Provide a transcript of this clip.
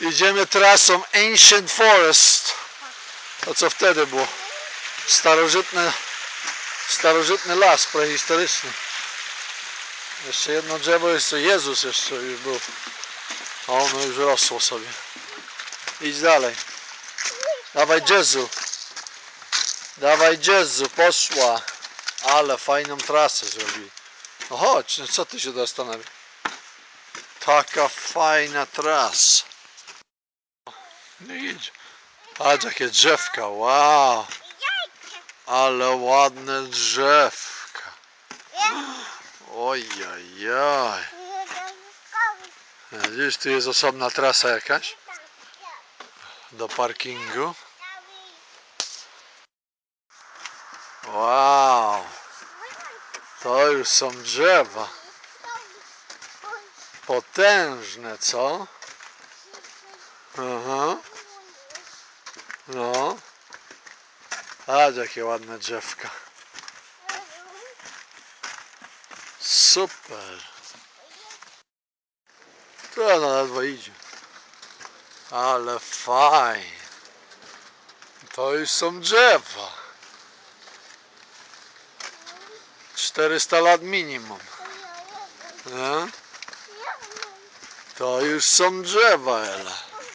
Idziemy trasą Ancient Forest. To co wtedy było? Starożytny, starożytny las prehistoryczny. Jeszcze jedno drzewo to Jezus jeszcze już był. A ono już rosło sobie. Idź dalej. Dawaj Jezu. Dawaj Jezu, poszła. Ale fajną trasę zrobili. No chodź, no co ty się zastanawiasz? Taka fajna trasa. No idź. Patrz jakie drzewka, wow. Ale ładne drzewka. Ojajaj. Widzisz, tu jest osobna trasa jakaś do parkingu. Wow. To już są drzewa. Potężne, co? Aha. No. Patrz jakie ładne drzewka. Super. To na ledwo idzie. Ale fajnie. To już są drzewa. 400 lat minimum. Nie? To już są drzewa, Ela.